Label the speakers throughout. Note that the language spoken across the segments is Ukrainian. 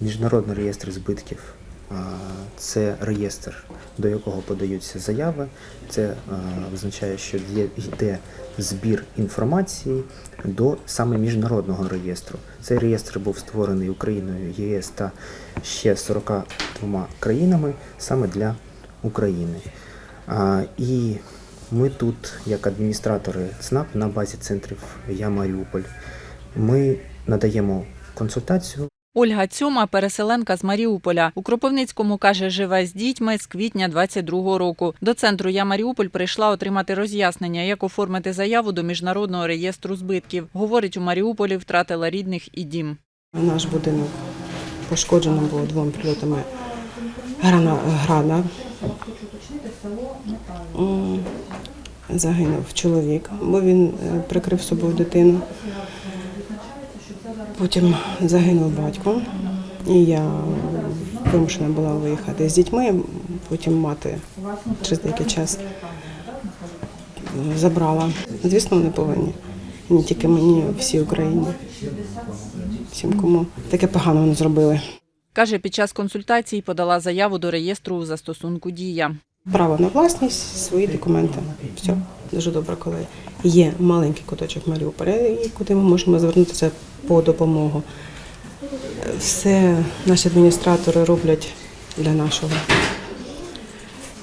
Speaker 1: Міжнародний реєстр збитків це реєстр, до якого подаються заяви. Це означає, що йде збір інформації до саме міжнародного реєстру. Цей реєстр був створений Україною, ЄС та ще 42 країнами саме для України. І ми тут, як адміністратори ЦНАП на базі центрів Я Маріуполь, ми надаємо консультацію
Speaker 2: Ольга Цьома – переселенка з Маріуполя. У Кропивницькому, каже, живе з дітьми з квітня 22-го року. До центру «Я Маріуполь» прийшла отримати роз'яснення, як оформити заяву до Міжнародного реєстру збитків. Говорить, у Маріуполі втратила рідних і дім.
Speaker 3: Наш будинок пошкоджено було двома прильотами града. Загинув чоловік, бо він е, прикрив собою дитину. Потім загинув батько, і я вимушена була виїхати з дітьми. Потім мати через деякий час забрала. Звісно, вони повинні. Не тільки мені, а всій Україні всім, кому таке погано вони зробили.
Speaker 2: Каже, під час консультації подала заяву до реєстру застосунку «Дія».
Speaker 3: Право на власність, свої документи. Все дуже добре, коли є маленький куточок Маріуполя, і куди ми можемо звернутися по допомогу. Все наші адміністратори роблять для нашого.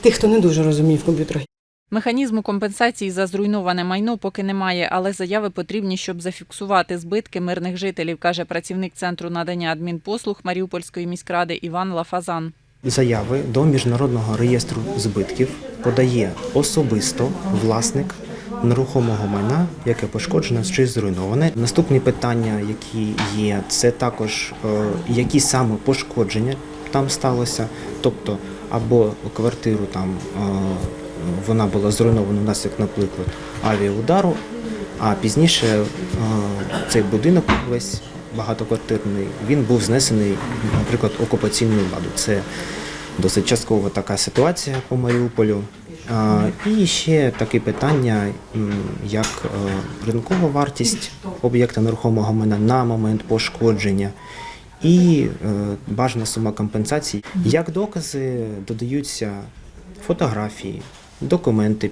Speaker 3: Тих, хто не дуже розуміє в комп'ютерах.
Speaker 2: Механізму компенсації за зруйноване майно поки немає, але заяви потрібні, щоб зафіксувати збитки мирних жителів, каже працівник Центру надання адмінпослуг Маріупольської міськради Іван Лафазан.
Speaker 1: Заяви до міжнародного реєстру збитків подає особисто власник нерухомого майна, яке пошкоджено чи зруйноване. Наступні питання, які є, це також е, які саме пошкодження там сталося, тобто або квартиру там е, вона була зруйнована внаслідок, наприклад, авіаудару, а пізніше е, цей будинок весь багатоквартирний він був знесений, наприклад, окупаційною владою. Це досить часткова така ситуація по Маріуполю. І ще таке питання, як е, ринкова вартість об'єкта нерухомого майна на момент пошкодження. І е, бажана сума компенсації. Як докази додаються фотографії, документи,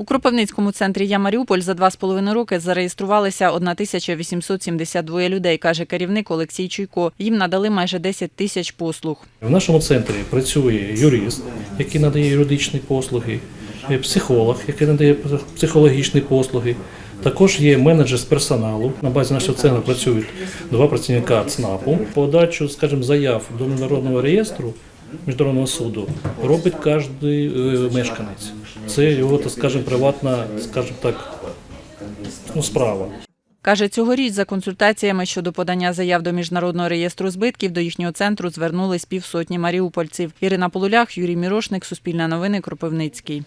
Speaker 2: У Кропивницькому центрі «Я Маріуполь» за два з половиною роки зареєструвалися 1872 людей, каже керівник Олексій Чуйко. Їм надали майже 10 тисяч послуг.
Speaker 4: В нашому центрі працює юрист, який надає юридичні послуги, е, психолог, який надає психологічні послуги. Також є менеджер з персоналу. На базі нашого центру працюють два працівника ЦНАПу. Подачу, скажімо, заяв до міжнародного реєстру міжнародного суду робить кожен мешканець. Це його, так скажімо, приватна, скажімо так, ну, справа.
Speaker 2: Каже, цьогоріч за консультаціями щодо подання заяв до Міжнародного реєстру збитків до їхнього центру звернулись півсотні маріупольців. Ірина Полулях, Юрій Мірошник, Суспільне новини, Кропивницький.